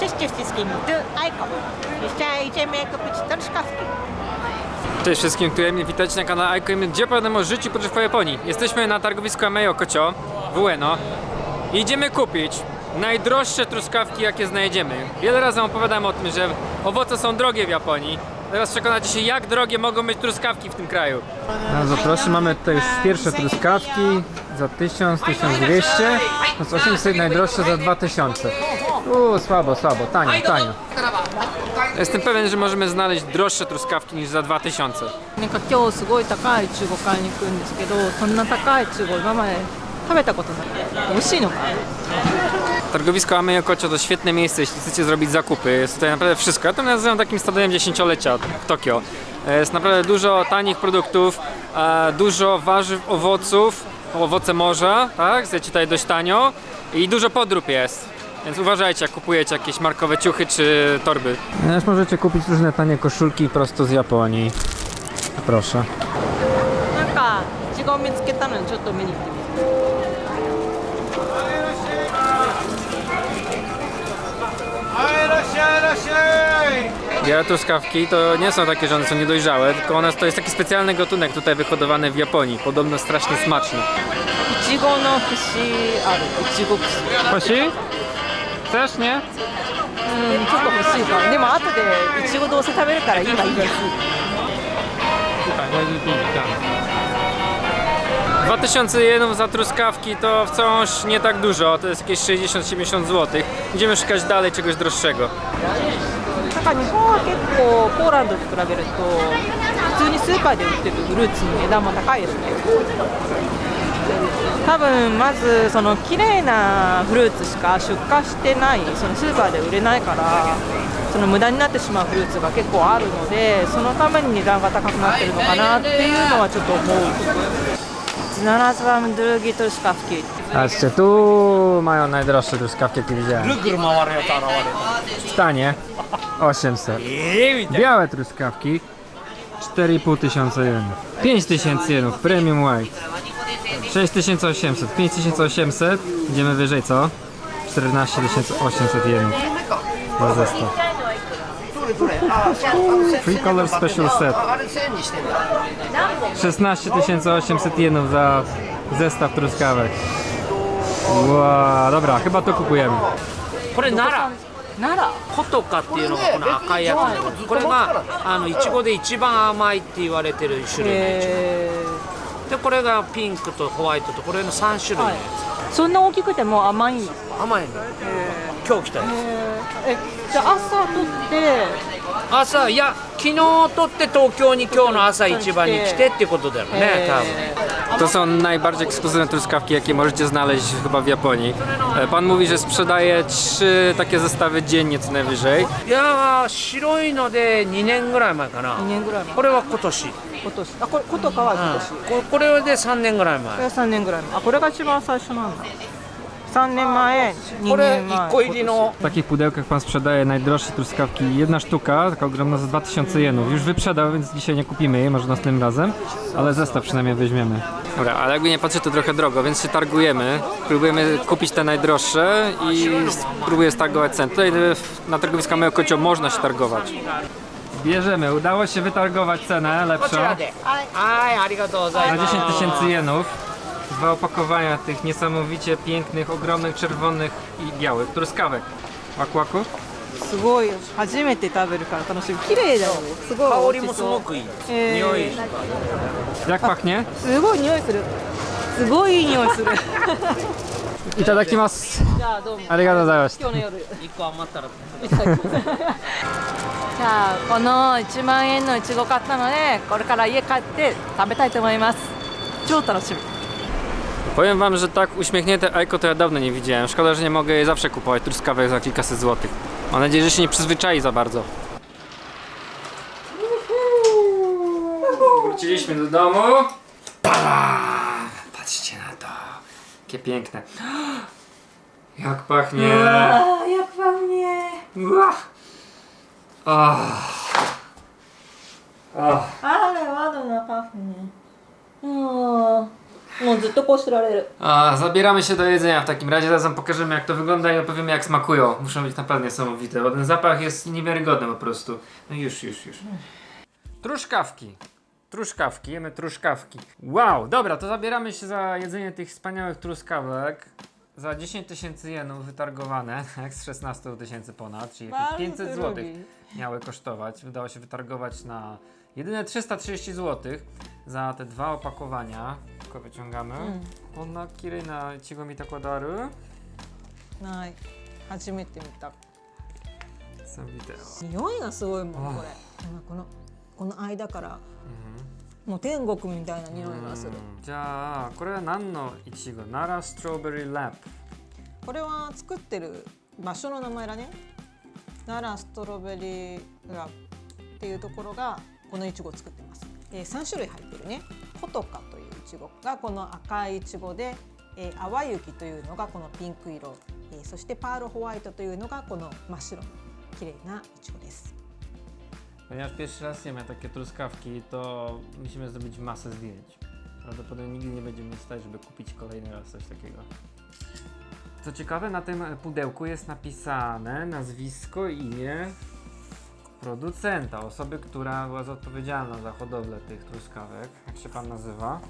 Cześć wszystkim, tu Aiko. Dzisiaj idziemy kupić truskawki. Cześć wszystkim, tu Emil, witajcie na kanale Aiko Emil, gdzie opowiadamy o życiu podróż po Japonii. Jesteśmy na targowisku Ameyo Kocio w Ueno i idziemy kupić najdroższe truskawki, jakie znajdziemy. Wiele razy opowiadamy o tym, że owoce są drogie w Japonii. Teraz przekonacie się, jak drogie mogą być truskawki w tym kraju. Bardzo proszę, mamy tutaj już pierwsze truskawki za 1000, 1200, to jest 800, najdroższe za 2000. Uuu, słabo, słabo, tanio, tanio. Jestem pewien, że możemy znaleźć droższe truskawki niż za 2000. なんか今日すごい高いいちご買いに行くんですけどそんな高いいちご今まで食べたことない美味しいのか Targowisko Ameyo Kocio to świetne miejsce, jeśli chcecie zrobić zakupy. Jest tutaj naprawdę wszystko. Ja to nazywam takim stadionem dziesięciolecia w Tokio. E, Jest naprawdę dużo tanich produktów, e, dużo warzyw, owoców, owoce morza, tak? Zjecie tutaj dość tanio i dużo podrób jest. Więc uważajcie, jak kupujecie jakieś markowe ciuchy czy torby. Też możecie kupić różne tanie koszulki prosto z Japonii. Proszę. なんかいちごを見つけたのでちょっと見に行ってみる Białe truskawki to nie są takie, że one są niedojrzałe, tylko one to jest taki specjalny gatunek tutaj wyhodowany w Japonii. Podobno strasznie smaczny. いちごの串あるいちご串 Kosi? Chcesz, nie? うんちょっと欲しいかもでも後でいちごどうせ食べるから今いいです 2000 jenów za truskawki to wciąż nie tak dużo, to jest jakieś 60-70 zł. Idziemy szukać dalej czegoś droższego. なんか日本は結構ポーランドと比べると普通にスーパーで売ってるフルーツの値段も高いですね 多分まずその綺麗なフルーツしか出荷してないそのスーパーで売れないからその無駄になってしまうフルーツが結構あるのでそのために値段が高くなってるのかなっていうのはちょっと思う Znalazłam drugi truskawki. Patrzcie, tu mają najdroższe truskawki, jakie widziałem. W stanie 800. Białe truskawki 4,5 tysiąca jenów. 5 tysięcy jenów, premium white. 6800, 5800, idziemy wyżej co? 14 800 jenów. Za zestaw. Free color special set. 16 800 jenów za zestaw truskawek. Wow, dobra, chyba to kupujemy. これ奈良奈良ポトカっていうのがこの赤いやつなんですこれがあのいちごで一番甘いって言われてる種類のいちえご でこれがピンクとホワイトとこれの3種類。のやー、そんな大きくても甘いんですか？つ甘いの。今日来たやえじゃあ朝取ってつ朝いや昨日取って東京に今日の朝一番に来てってことだよね多分 To są najbardziej ekskluzywne truskawki, jakie możecie znaleźć chyba w Japonii. E, Pan mówi, że sprzedaje trzy takie zestawy dziennie co najwyżej. いやー白いので2年ぐらい前かな2年ぐらい前これは今年、うん今年あこれことかは今年、ここれで3年ぐらい前これは3年ぐらい前あこれが一番最初なんだ 3年前2これ年前1個入りの W takich pudełkach pan sprzedaje najdroższe truskawki. Jedna sztuka, taka ogromna za 2000 jenów. Już wyprzedał, więc dzisiaj nie kupimy jej, może następnym razem. Ale zestaw przynajmniej weźmiemy. Dobra, ale jakby nie patrzeć, to trochę drogo, więc się targujemy. Próbujemy kupić te najdroższe i spróbuję stargować cen. Tutaj w- na targowisku Ameo Kocio można się targować. Bierzemy, udało się wytargować cenę こち lepszą. らではいありがとうござい Na ます 10 tysięcy jenów. dwa opakowania tych niesamowicie pięknych, ogromnych, czerwonych i białych truskawek. Wakuaku? Sugoi, hajimete taberu kara tanoshimi. Kirei da yo. Sugoi. Kaori mo sugoku ii. Eh, nioi. Jak pachnie? Sugoi nioi suru. Sugoi nioi suru. Itadakimasu. Ja, domo. Arigatou gozaimashita. Kyou no yoru. Ikko amattara. Ja, kono 1万円のいちご買ったので、これから家帰って食べたいと思います。超楽しみ。Powiem wam, że tak uśmiechnięte Aiko to ja dawno nie widziałem. Szkoda, że nie mogę jej zawsze kupować truskawek za kilkaset złotych. Mam nadzieję, że się nie przyzwyczai za bardzo. Wróciliśmy do domu. Patrzcie na to. Jakie piękne. Jak pachnie. Jak pachnie. Ah. Ah. Ale ładno pachnie. もうずっとこうしてられる A, zabieramy się do jedzenia w takim razie. Zaraz wam pokażemy jak to wygląda i opowiemy jak smakują. Muszą być naprawdę niesamowite, bo ten zapach jest niewiarygodny po prostu. No już, już, już. Truszkawki. Truszkawki, jemy truszkawki. Wow, dobra, to zabieramy się za jedzenie tych wspaniałych truskawek. Za 10 tysięcy jenów wytargowane, tak, z 16 tysięcy ponad, czyli jakieś 500 zł miały kosztować. Udało się wytargować na jedyne 330 zł Za te dwa opakowania. Tylko wyciągamy. Ona kirejna ichigo mi takodaru. ない初めて見た.匂いがすごいもんこれ今このこの間からもう天国みたいな匂いがするうんじゃあこれは何のいちご奈良ストロベリーラップこれは作ってる場所の名前だね奈良ストロベリーラっていうところがこのいちごを作ってます、えー、3種類入ってるねコトカといういちごがこの赤いいちごで、えー、淡雪というのがこのピンク色、えー、そしてパールホワイトというのがこの真っ白の綺麗ないちごです Ponieważ pierwszy raz jemy takie truskawki, to musimy zrobić masę zdjęć. Prawdopodobnie nigdy nie będziemy stać, żeby kupić kolejny raz coś takiego. Co ciekawe, na tym pudełku jest napisane nazwisko i imię producenta, osoby, która była odpowiedzialna za hodowlę tych truskawek. Jak się pan nazywa?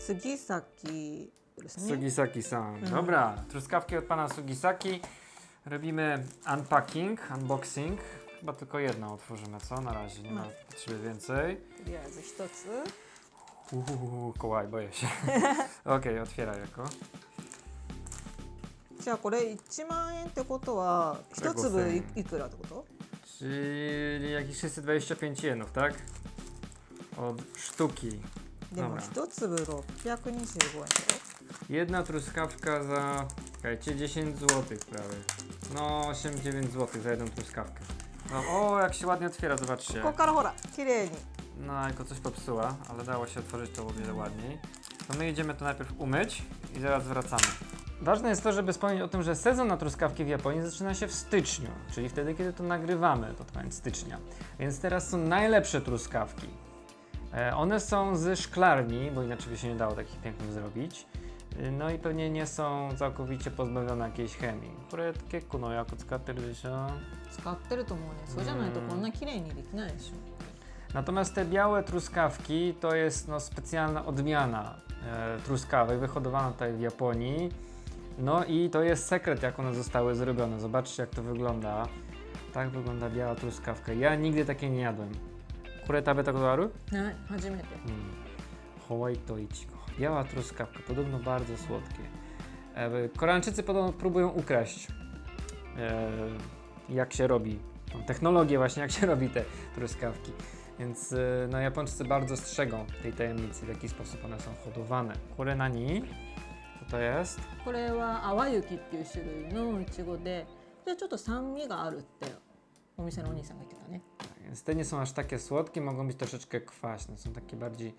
Sugisaki. Sugisaki-san. Mhm. Dobra, truskawki od pana Sugisaki. Robimy unpacking, unboxing. Chyba tylko jedną otworzymy, co? Na razie nie ma no. potrzeby więcej. Ja ze sztocy. Uuu, kołaj, boję się. Okej, otwiera jako. じゃあこれ1万円ってことは一粒いいくらってこと Czyli jakieś 625 jenów, tak? Od sztuki. でも Dobra. 一粒625円だよ Jedna truskawka za, czekajcie, 10 zł prawie. No, 8-9 zł za jedną truskawkę. No, o, jak się ładnie otwiera, zobaczcie. ここからほら綺麗に No, jako coś popsuła, ale dało się otworzyć to o wiele ładniej. To my jedziemy to najpierw umyć i zaraz wracamy. Ważne jest to, żeby wspomnieć o tym, że sezon na truskawki w Japonii zaczyna się w styczniu, czyli wtedy, kiedy to nagrywamy, to koniec stycznia. Więc teraz są najlepsze truskawki. E, one są ze szklarni, bo inaczej by się nie dało takich pięknych zrobić. E, No i pewnie nie są całkowicie pozbawione jakiejś chemii. これ結構の薬使ってるでしょ使ってると思うねそうじゃないとこんな綺麗にできないでしょ Natomiast te białe truskawki to jest no, specjalna odmiana e, truskawek wyhodowana tutaj w Japonii. No i to jest sekret, jak one zostały zrobione. Zobaczcie, jak to wygląda. Tak wygląda biała truskawka. Ja nigdy takiej nie jadłem. Kure tabe tego daru? はい初めて Hmm. Howaito ichigo. Biała truskawka, podobno bardzo słodkie. E, Koreańczycy podobno próbują ukraść e, jak się robi, tą technologię właśnie, jak się robi te truskawki. Więc e, no, Japończycy bardzo strzegą tej tajemnicy, w jaki sposób one są hodowane. Kore nani? Co to jest? これは淡雪っていう種類のいちごででちょっと酸味があるってお店のお兄さんが言ってたね Więc te nie są aż takie słodkie, mogą być troszeczkę kwaśne. Są takie bardziej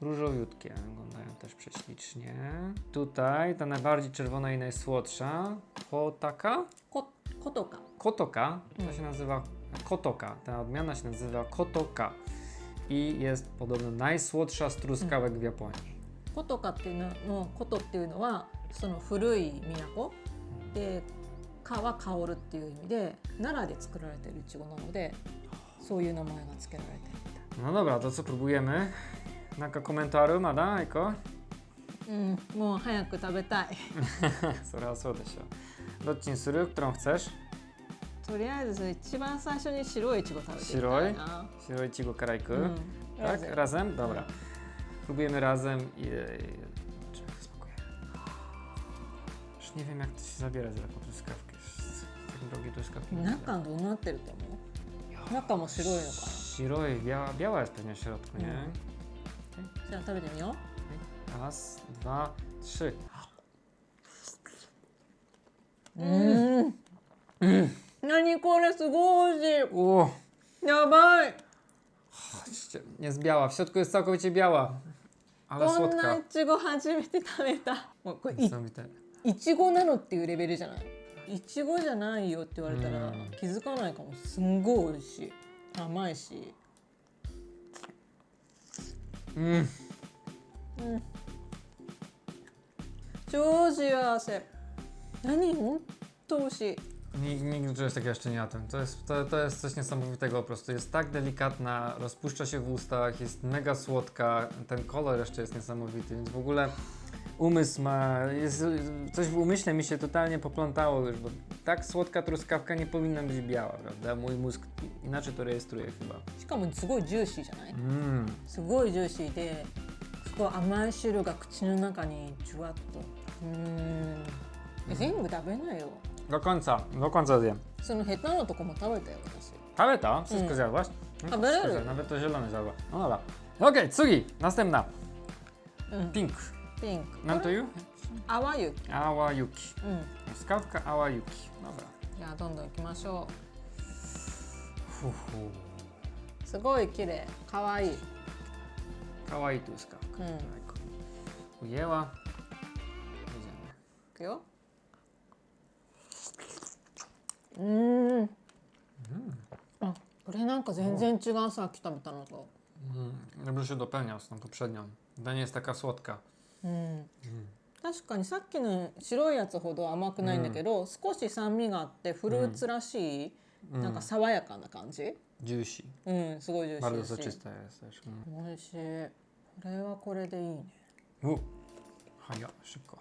różowiutkie, wyglądają też prześlicznie. Tutaj ta najbardziej czerwona i najsłodsza, Hotaka? こことか Kotoka, to się nazywa Kotoka. Ta odmiana się nazywa Kotoka i jest podobno najsłodsza z truskawek w Japonii. 古都かっていうのも古都っていうのはその古い都で「か」は「香る」っていう意味で奈良で作られてるいちごなのでそういう名前が付けられてるみたい。な。なんかコメントある？まだ？ないかうんもう早く食べたい。それはそうでしょう。どっちにする？とりあえず一番最初に白いイチゴ食べてみたい白い。白いイチゴからいく、だからぜんどう、Próbujemy razem i... i- Czekaj, spokojnie. Już nie wiem jak to się zabiera za taką truskawkę. Tak drogie truskawki. 中どうなってると思う中も白いのかな Shiroi, biała, biała jest pewnie w środku, nie? Mm. じゃあ食べてみよ Raz, dwa, trzy. ううん何これすごい美味し O, いやばい patrzcie, jest biała, w środku jest całkowicie biała. こんな.いちご初めて食べた。もうこれい.い。ちごなのっていうレベルじゃない？いちごじゃないよって言われたらうん。気づかないかも。すんごい美味しい。甘いし。Mm. 超幸せ。何？ほんと美味しい Nigdy czegoś takiego jeszcze nie jadłem. To jest, to, to jest coś niesamowitego po prostu. Jest tak delikatna, rozpuszcza się w ustach, jest mega słodka, ten kolor jeszcze jest niesamowity, więc w ogóle umysł ma, jest, coś w umyśle mi się totalnie poplątało już, bo tak słodka truskawka nie powinna być biała, prawda? Mój mózg inaczej to rejestruje chyba. しかもすごいジューシーじゃない Mmm. すごいジューシーですごい甘い汁が口の中にじゅわっとうーんえ全部食べないよ Do końca, do końca zjem. その下手なとこも食べたよ私 Ale to? Wszystko Mm. zjadłaś? No, A, berery. wszystko, Nawet to zielone zjadła. No dobra. Okej, Tsugi, następna. うん Pink. ピンク Nam to you? 淡雪 Ała Yuki. うん Skawka Ała Yuki. Dobra. じゃあどんどん行きましょ.うすごい綺麗可愛いい Kawaii tu skawka. Mm. Tak. Ujęła. Jedziemy. くようん。あ、これなんか全然違うさ、きたみたいな。うん、むし、うん。確かに、さっきの白いやつほど甘くないんだけど、少し酸味があって、フルーツらしい。なんか爽やかな感じ。ジューシー。うん、すごいジューシーです。マルスチスです美味しい。これはこれでいいね。お。はや、しっか。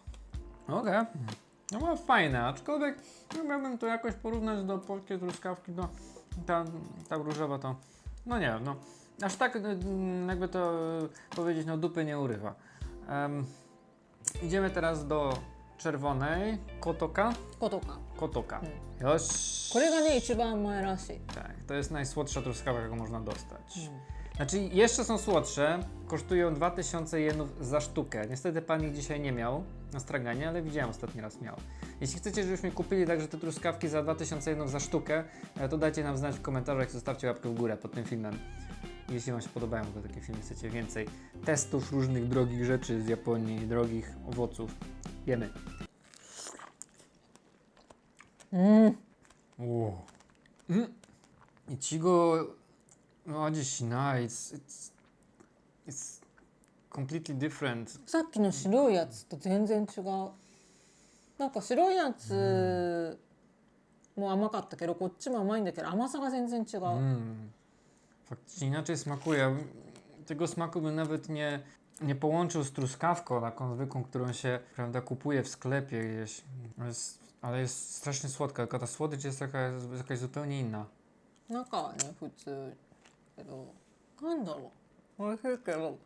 オッケー。No była fajna, aczkolwiek no, miałbym to jakoś porównać do polskiej truskawki, no ta, ta różowa to, no nie no, aż tak mm, jakby to e, powiedzieć, no dupy nie urywa. Em, idziemy teraz do czerwonej, kotoka, ことか kotoka. Mm. Joś. これがね一番甘いらしい Tak, to jest najsłodsza truskawka, jaką można dostać. Znaczy, jeszcze są słodsze, kosztują 2000 jenów za sztukę. Niestety pan ich dzisiaj nie miał na straganie, ale widziałem ostatni raz miał. Jeśli chcecie, żebyśmy kupili także te truskawki za 2000 jenów za sztukę, e, to dajcie nam znać w komentarzach, zostawcie łapkę w górę pod tym filmem. Jeśli Wam się podobają takie filmy, chcecie więcej testów różnych drogich rzeczy z Japonii, drogich owoców, jemy. Mm. Wow. Mm. Ichigo, no, oh, just nice. It's it's, it's completely different. さっきの白いやつと全然違うなんか白いやつも甘かったけどこっちも甘いんだけど甘さが全然違う、 Mm. Faktycznie inaczej smakuje. Tego smaku bym nawet nie, nie połączył z truskawką taką zwykłą, którą się prawda, kupuje w sklepie gdzieś. Ale jest, ale jest strasznie słodka, tylko ta słodycz jest taka, jakaś zupełnie inna. 中はね普通けどなんだろう 美味しいけど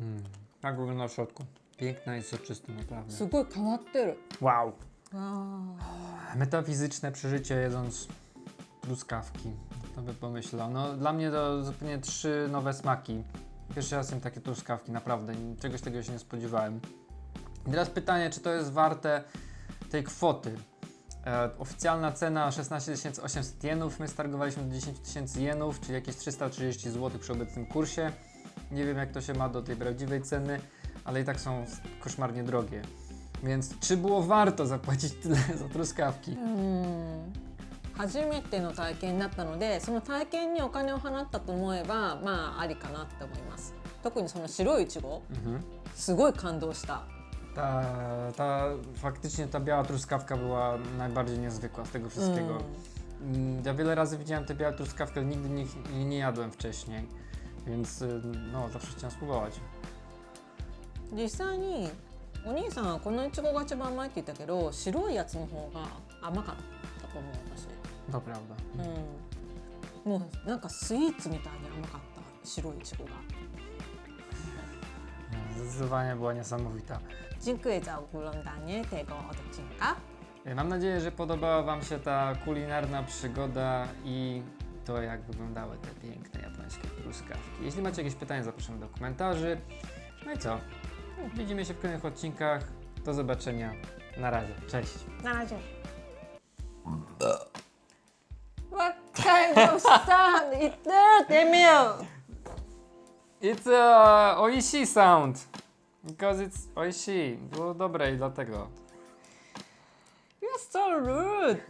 Mm. Tak wygląda w środku. Piękna i soczysta, naprawdę. すごい変わってる Wow! あ Metafizyczne przeżycie jedząc truskawki. Kto by pomyślał? No, dla mnie to zupełnie trzy nowe smaki. Pierwszy raz jem takie truskawki, naprawdę. Czegoś takiego się nie spodziewałem. I teraz pytanie, czy to jest warte tej kwoty? E, oficjalna cena 16 800 jenów, my stargowaliśmy do 10 tysięcy jenów, czyli jakieś 330 zł przy obecnym kursie. Nie wiem jak to się ma do tej prawdziwej ceny, ale i tak są koszmarnie drogie. Więc czy było warto zapłacić tyle za truskawki? うん初めての体験だったのでその体験にお金を払ったと思えばまあありかなって思います特にその白いいちご Mhm. すごい感動した Ta, ta, faktycznie ta biała truskawka była najbardziej niezwykła z tego wszystkiego. Mm, Ja wiele razy widziałem tę białą truskawkę, ale nigdy nie, nie, nie jadłem wcześniej, więc y, no zawsze chciałem spróbować. 実際にお兄さんはこのいちごが一番甘いって言ったけど白いやつの方が甘かったと思う私 To prawda. うんもうなんかスイーツみたいに甘かった白いいちごが No, Zdecydowanie była niesamowita. Dziękuję za oglądanie tego odcinka. E, mam nadzieję, że podobała Wam się ta kulinarna przygoda i to, jak wyglądały te piękne japońskie truskawki. Jeśli macie jakieś pytania, zapraszam do komentarzy. No i co? No, widzimy się w kolejnych odcinkach. Do zobaczenia. Na razie. Cześć. Na razie. What kind of sound is that, It's e, a oishi sound. Because it's oishi. Było dobre i dlatego. You're so rude.